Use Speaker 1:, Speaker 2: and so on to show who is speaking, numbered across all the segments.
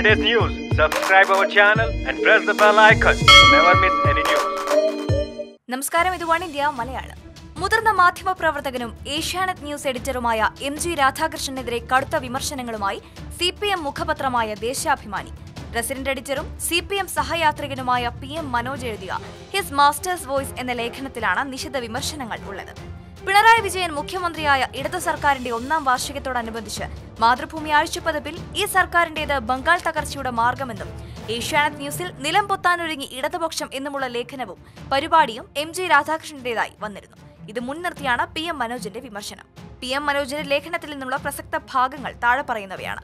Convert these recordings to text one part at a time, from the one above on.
Speaker 1: latest news, subscribe our channel and press the bell icon. Never miss any news.
Speaker 2: നമസ്കാരം ഇത് one India Malayalam. മുതിർന്ന മാധ്യമ പ്രവർത്തകനും Asianet news എഡിറ്ററുമായ എം ജി രാധാകൃഷ്ണനെതിരെ കടുത്ത വിമർശനങ്ങളുമായി സി പി എം മുഖപത്രമായ ദേശാഭിമാനി. റെസിഡന്റ് എഡിറ്ററും സി പി എം സഹയാത്രികനുമായ പി എം മനോജ് എഴുതിയ ഹിസ് മാസ്റ്റേഴ്സ് വോയിസ് എന്ന ലേഖനത്തിലാണ് നിശിത വിമർശനങ്ങൾ ഉള്ളത്. പിണറായി വിജയൻ മുഖ്യമന്ത്രിയായ ഇടതു സർക്കാരിന്റെ ഒന്നാം വാർഷികത്തോടനുബന്ധിച്ച് മാതൃഭൂമി ആഴ്ചപ്പതിപ്പിൽ ഈ സർക്കാരിന്റേത് ബംഗാൾ തകർച്ചയുടെ മാർഗമെന്നും ഏഷ്യാനെറ്റ് ന്യൂസിൽ നിലം പൊത്താനൊരുങ്ങി ഇടതുപക്ഷം എന്നുമുള്ള ലേഖനവും പരിപാടിയും എം ജി രാധാകൃഷ്ണന്റേതായി വന്നിരുന്നു. ഇത് മുൻനിർത്തിയാണ് പി എം മനോജിന്റെ വിമർശനം. പി എം മനോജിന്റെ ലേഖനത്തിൽ നിന്നുള്ള പ്രസക്ത ഭാഗങ്ങൾ താഴെ പറയുന്നവയാണ്.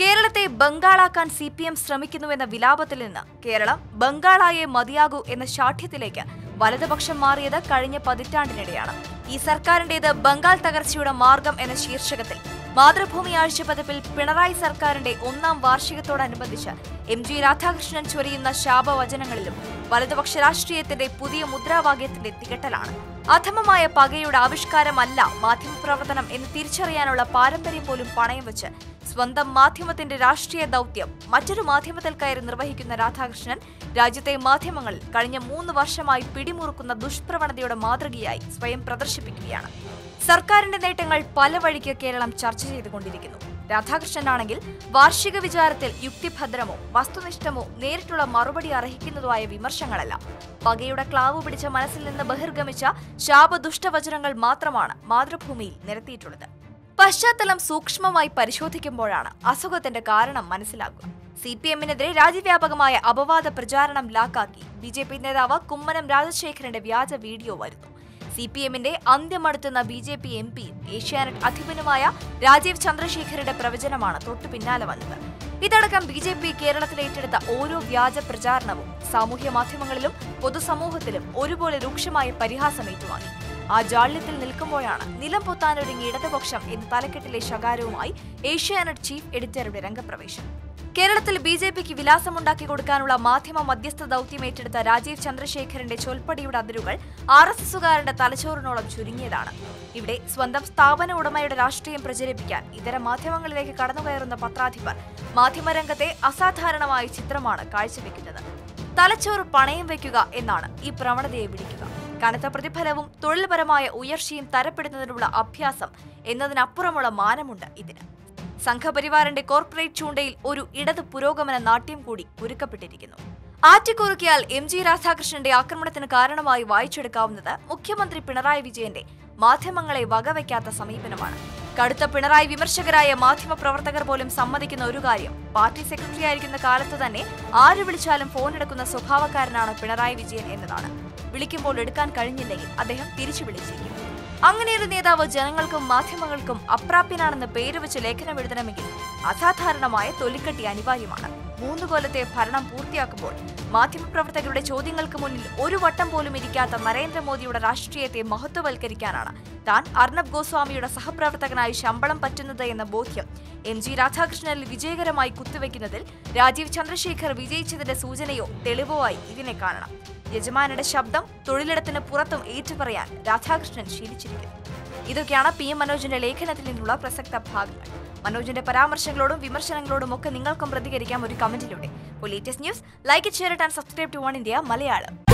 Speaker 2: കേരളത്തെ ബംഗാളാക്കാൻ സി പി എം ശ്രമിക്കുന്നുവെന്ന വിലാപത്തിൽ നിന്ന് കേരളം ബംഗാളായേ മതിയാകൂ എന്ന ശാഠ്യത്തിലേക്ക് വലതുപക്ഷം മാറിയത് കഴിഞ്ഞ പതിറ്റാണ്ടിനിടെയാണ്. ഈ സർക്കാരിന്റേത് ബംഗാൾ തകർച്ചയുടെ മാർഗം എന്ന ശീർഷകത്തിൽ. മാതൃഭൂമി ആഴ്ചപ്പതിപ്പിൽ പിണറായി സർക്കാരിന്റെ ഒന്നാം വാർഷികത്തോടനുബന്ധിച്ച് എം ജി രാധാകൃഷ്ണൻ ചൊരിയുന്ന ശാപവചനങ്ങളിലും വലതുപക്ഷ രാഷ്ട്രീയത്തിന്റെ പുതിയ മുദ്രാവാക്യത്തിന്റെ തികട്ടലാണ്. അധമമായ പകയുടെ ആവിഷ്കാരമല്ല മാധ്യമപ്രവർത്തനം എന്ന് തിരിച്ചറിയാനുള്ള പാരമ്പര്യം പോലും പണയം വെച്ച് സ്വന്തം മാധ്യമത്തിന്റെ രാഷ്ട്രീയ ദൗത്യം. മറ്റൊരു മാധ്യമത്തിൽ കയറി നിർവഹിക്കുന്ന രാധാകൃഷ്ണൻ രാജ്യത്തെ മാധ്യമങ്ങൾ കഴിഞ്ഞ മൂന്ന് വർഷമായി പിടിമുറുക്കുന്ന ദുഷ്പ്രവണതയുടെ മാതൃകയായി സ്വയം പ്രദർശിപ്പിക്കുകയാണ്. സർക്കാരിന്റെ നേട്ടങ്ങൾ പല വഴിക്ക് കേരളം ചർച്ച ചെയ്തുകൊണ്ടിരിക്കുന്നു. രാധാകൃഷ്ണനാണെങ്കിൽ വാർഷിക വിചാരത്തിൽ യുക്തിഭദ്രമോ വസ്തുനിഷ്ഠമോ നേരിട്ടുള്ള മറുപടി അർഹിക്കുന്നതുമായ വിമർശങ്ങളല്ല. പകയുടെ ക്ലാവ് പിടിച്ച മനസ്സിൽ നിന്ന് ബഹിർഗമിച്ച ശാപദുഷ്ടവചനങ്ങൾ മാത്രമാണ് മാതൃഭൂമിയിൽ നിരത്തിയിട്ടുള്ളത്. പശ്ചാത്തലം സൂക്ഷ്മമായി പരിശോധിക്കുമ്പോഴാണ് അസുഖത്തിന്റെ കാരണം മനസ്സിലാക്കുക സി പി എമ്മിനെതിരെ രാജ്യവ്യാപകമായ അപവാദ പ്രചാരണം ലാക്കാക്കി ബി ജെ പി നേതാവ് കുമ്മനം രാജശേഖരന്റെ വ്യാജ വീഡിയോ വരുന്നു. സി പി എമ്മിന്റെ അന്ത്യമടുത്തുന്ന ബി ജെ പി എം പിയും ഏഷ്യാനെറ്റ് അധിപനുമായ രാജീവ് ചന്ദ്രശേഖരന്റെ പ്രവചനമാണ് തൊട്ടു പിന്നാലെ വന്നത്. ഇതടക്കം ബി ജെ പി കേരളത്തിൽ ഏറ്റെടുത്ത ഓരോ വ്യാജ പ്രചാരണവും സാമൂഹ്യ മാധ്യമങ്ങളിലും പൊതുസമൂഹത്തിലും ഒരുപോലെ രൂക്ഷമായ പരിഹാസം ഏറ്റുവാങ്ങി ആ ജാള്യത്തിൽ നിൽക്കുമ്പോഴാണ് നിലം പൊത്താനൊരുങ്ങി ഇടതുപക്ഷം എന്ന തലക്കെട്ടിലെ ശകാരവുമായി ഏഷ്യാനെറ്റ് ചീഫ് എഡിറ്ററുടെ രംഗപ്രവേശം. കേരളത്തിൽ ബി ജെ പിക്ക് വിലാസമുണ്ടാക്കി കൊടുക്കാനുള്ള മാധ്യമ മധ്യസ്ഥ ദൗത്യം ഏറ്റെടുത്ത രാജീവ് ചന്ദ്രശേഖരന്റെ ചൊൽപ്പടിയുടെ അതിരുകൾ ആർ എസ് എസുകാരുടെ തലച്ചോറിനോളം ചുരുങ്ങിയതാണ്. ഇവിടെ സ്വന്തം സ്ഥാപന ഉടമയുടെ രാഷ്ട്രീയം പ്രചരിപ്പിക്കാൻ ഇതര മാധ്യമങ്ങളിലേക്ക് കടന്നുകയറുന്ന പത്രാധിപർ മാധ്യമരംഗത്തെ അസാധാരണമായ ചിത്രമാണ് കാഴ്ചവെക്കുന്നത്. തലച്ചോറ് പണയം വയ്ക്കുക എന്നാണ് ഈ പ്രവണതയെ വിളിക്കുക. കനത്ത പ്രതിഫലവും തൊഴിൽപരമായ ഉയർച്ചയും തരപ്പെടുന്നതിനുള്ള അഭ്യാസം എന്നതിനപ്പുറമുള്ള മാനമുണ്ട് ഇതിന്. സംഘപരിവാറിന്റെ കോർപ്പറേറ്റ് ചൂണ്ടയിൽ ഒരു ഇടത് പുരോഗമന നാട്യം കൂടി ഒരുക്കപ്പെട്ടിരിക്കുന്നു. ആറ്റിക്കുറുക്കിയാൽ എം ജി രാധാകൃഷ്ണന്റെ ആക്രമണത്തിന് കാരണമായി വായിച്ചെടുക്കാവുന്നത് മുഖ്യമന്ത്രി പിണറായി വിജയന്റെ മാധ്യമങ്ങളെ വകവയ്ക്കാത്ത സമീപനമാണ്. കടുത്ത പിണറായി വിമർശകരായ മാധ്യമ പ്രവർത്തകർ പോലും സമ്മതിക്കുന്ന ഒരു കാര്യം പാർട്ടി സെക്രട്ടറി ആയിരിക്കുന്ന കാലത്ത് തന്നെ ആര് വിളിച്ചാലും ഫോൺ എടുക്കുന്ന സ്വഭാവക്കാരനാണ് പിണറായി വിജയൻ എന്നതാണ്. വിളിക്കുമ്പോൾ എടുക്കാൻ കഴിഞ്ഞില്ലെങ്കിൽ അദ്ദേഹം തിരിച്ചു വിളിച്ചേക്കും അങ്ങനെയൊരു നേതാവ് ജനങ്ങൾക്കും മാധ്യമങ്ങൾക്കും അപ്രാപ്യനാണെന്ന് പേര് വെച്ച് ലേഖനം എഴുതണമെങ്കിൽ അസാധാരണമായ തൊലിക്കെട്ടി അനിവാര്യമാണ്. മൂന്ന് കൊല്ലത്തെ ഭരണം പൂർത്തിയാക്കുമ്പോൾ മാധ്യമപ്രവർത്തകരുടെ ചോദ്യങ്ങൾക്ക് മുന്നിൽ ഒരു വട്ടം പോലും ഇരിക്കാത്ത നരേന്ദ്രമോദിയുടെ രാഷ്ട്രീയത്തെ മഹത്വവൽക്കരിക്കാനാണ് താൻ അർണബ് ഗോസ്വാമിയുടെ സഹപ്രവർത്തകനായി ശമ്പളം പറ്റുന്നത് എന്ന ബോധ്യം എം ജി രാധാകൃഷ്ണനിൽ വിജയകരമായി കുത്തിവെക്കുന്നതിൽ രാജീവ് ചന്ദ്രശേഖർ വിജയിച്ചതിന്റെ സൂചനയോ തെളിവോ ആയി ഇതിനെ കാണണം. യജമാനയുടെ ശബ്ദം തൊഴിലിടത്തിന് പുറത്തും ഏറ്റുപറയാൻ രാധാകൃഷ്ണൻ ശീലിച്ചിരിക്കുന്നു. ഇതൊക്കെയാണ് പി എം മനോജിന്റെ ലേഖനത്തിൽ നിന്നുള്ള പ്രസക്ത ഭാഗങ്ങൾ. മനോജിന്റെ പരാമർശങ്ങളോടും വിമർശനങ്ങളോടും ഒക്കെ നിങ്ങൾക്കും പ്രതികരിക്കാം ഒരു കമന്റിലൂടെ. Latest news like share and subscribe to one India Malayalam